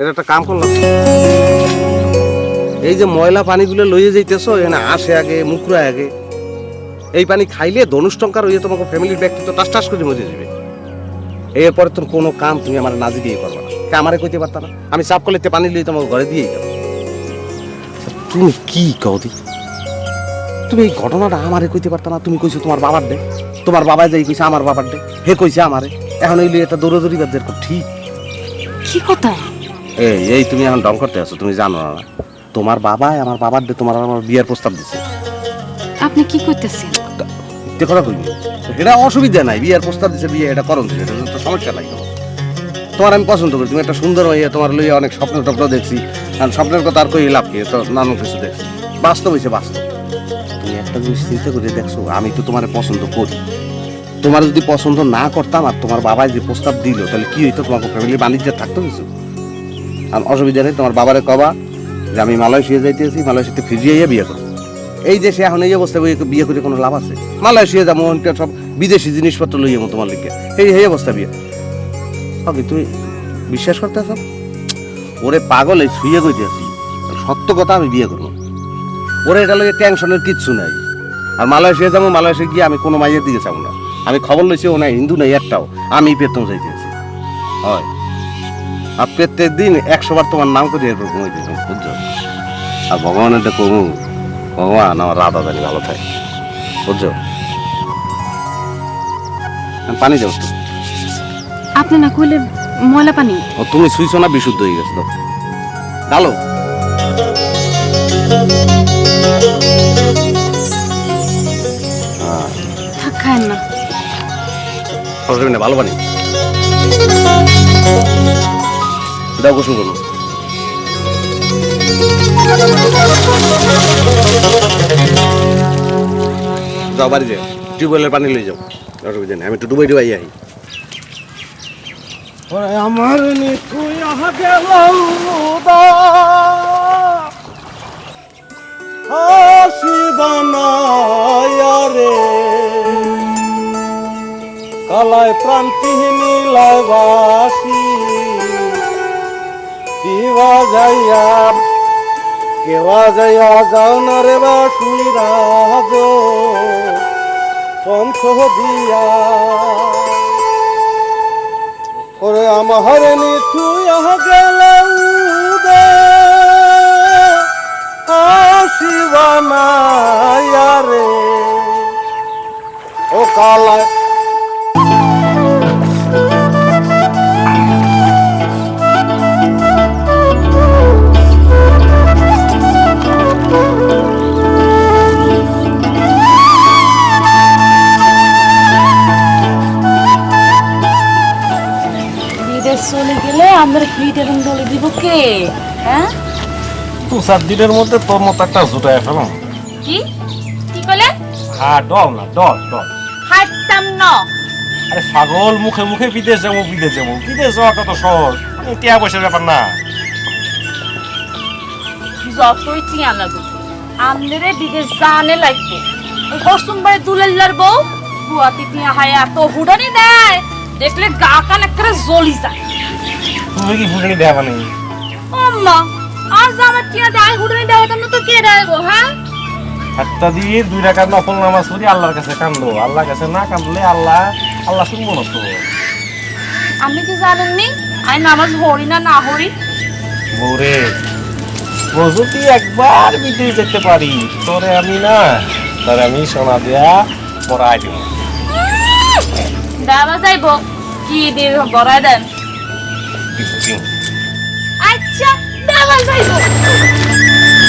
এটা একটা কাম করলাম। এই যে ময়লা পানিগুলো লইয়ে যাইতেছো, এখানে আসে আগে, মুখরা আগে। এই পানি খাইলে ধনুষ টঙ্কার হইয়ে তোমাকে ফ্যামিলির ব্যক্তিত্ব টাস টাস করে মরে যাবে এরপরে তোর কোনো কাম তুমি আমার নাজি দিয়ে করবা না। কে আমারে কইতে পারতা না? আমি চাপ করলে পানি লইয়ে তোমাকে ঘরে দিয়েই যাব। তুমি কি কদি তুমি এই ঘটনাটা আমারে কইতে পারতা না? তুমি কইছো তোমার বাবার দে। তোমার বাবা যাই কইছে, আমার বাবার দে। হে কইছে আমারে। এখন এই লিয়ে এটা দৌড়াদৌড়ি বাদ ঠিক। কি কথা? এই এই তুমি এখন ডং করতে আছো তুমি জানো না। তোমার বাবাই আমার বাবার দিয়ে তোমার আমার বিয়ের প্রস্তাব দিছে। আপনি কি করতেছেন? মিথ্যে কথা কইনি এটা অসুবিধা নাই বিয়ের প্রস্তাব দিছে বিয়ে এটা করণ দিছে এটা তো সমস্যা নাই। তোমার। তোমার আমি পছন্দ করি তুমি একটা সুন্দর হইয়া তোমার লইয়া অনেক স্বপ্ন টপ্ন দেখছি কারণ স্বপ্নের কথা আর কই লাভ কি তো নানান কিছু দেখছি। বাস্তব হয়েছে বাস্তব। তুমি একটা জিনিস চিন্তা করে দেখছ আমি তো তোমার পছন্দ করি। তোমার যদি পছন্দ না করতাম আর তোমার বাবাই যে প্রস্তাব দিল তাহলে কি হইতো? তোমাকে ফ্যামিলি বাণিজ্য থাকতো কিছু আর অসুবিধা নেই, তোমার বাবারে কবা যে আমি মালয়েশিয়া যাইতেছি, মালয়েশিয়াতে ফিরিয়ে বিয়ে করব। এই দেশে এখন এই অবস্থায় বিয়ে করে কোনো লাভ আছে? মালয়েশিয়া যাব সব বিদেশি জিনিসপত্র লই মো তোমার লিখে এই এই অবস্থা বিয়ে। ওকে তুমি বিশ্বাস করতে আছো? ওরে পাগল শুয়ে কইতে আছি সত্য কথা আমি বিয়ে করব ওরে এটা লগে টেনশনের কিচ্ছু নাই। আর মালয়েশিয়া যাব, মালয়েশিয়া গিয়ে আমি কোনো মাইয়ের দিকে যাব না। আমি খবর লইছি, ও নাই, হিন্দু নাই, একটাও। আমি পেতম যাইতেছি। হয়। আর প্রত্যেক দিন একশো বার তোমার নাম করে এরপর ঘুমাইতেছি বুঝছ? আর ভগবানের তো কমু। ভগবান আমার রাধা জানি ভালো থাকে বুঝছ? পানি দেবো তো আপনি না কইলে ময়লা পানি? ও তুমি শুইছো না বিশুদ্ধ হয়ে গেছে তো। ডালো। সরকারি না। ভালো পানি। দাও গোসল করুন যাও বাড়ি যাও, টিউবওয়েলের পানি লই যাও, অসুবিধা নেই, আমি একটু ডুবাই ডুবাই আই। আমার আহা গেল কালায় প্রান্তি নীলায় বাসি দিবা যাইয়া, কেওয়া যাইয়া যাও না রে বাসি রাজ পন্থ দিয়া। ওরে আমার নিথুয়া গেল চলে গেলে আমাদের ফ্লিট এবং দলে দিব কে? হ্যাঁ? দু চার দিনের মধ্যে তোর মতো একটা জুটাই ফেলাম। কি? কি কইলে? হ্যাঁ ডল না ডল ডল হাঁটতাম ন। আরে পাগল মুখে মুখে বিদেশ যাব বিদেশ যাব। বিদেশ যাওয়াটা তো সহজ? টিয়া পয়সার ব্যাপার না। যতই টিয়া লাগুক আমাদের বিদেশ জানে লাগবে। হসুমবাই দুলাল্লার বউ গুয়াতি টিয়া হায় এত হুডানি দেয়। দেখলে গা কান একটা জ্বলি যায়। তুমি কি নেই আম্মা আমার টিয়া দেয় হুডানি দেয় তো তো কে হ্যাঁ? একটা দিয়ে দুই রাখার নফল নামাজ পড়ি আল্লাহর কাছে কান্দো। আল্লাহর কাছে না কান্দলে আল্লাহ আল্লাহ শুনব না তো। আমি কি জানেননি আমি নামাজ হরি না না হরি বৌরে ও যদি একবার বিদেশ যেতে পারি তোরে আমি না তোরে আমি সোনা দেয়া পড়াই দিব। দেওয়া যাইব। কি দিয়ে বড়াই দেন? দিচ্ছি আচ্ছা দেওয়া যাইব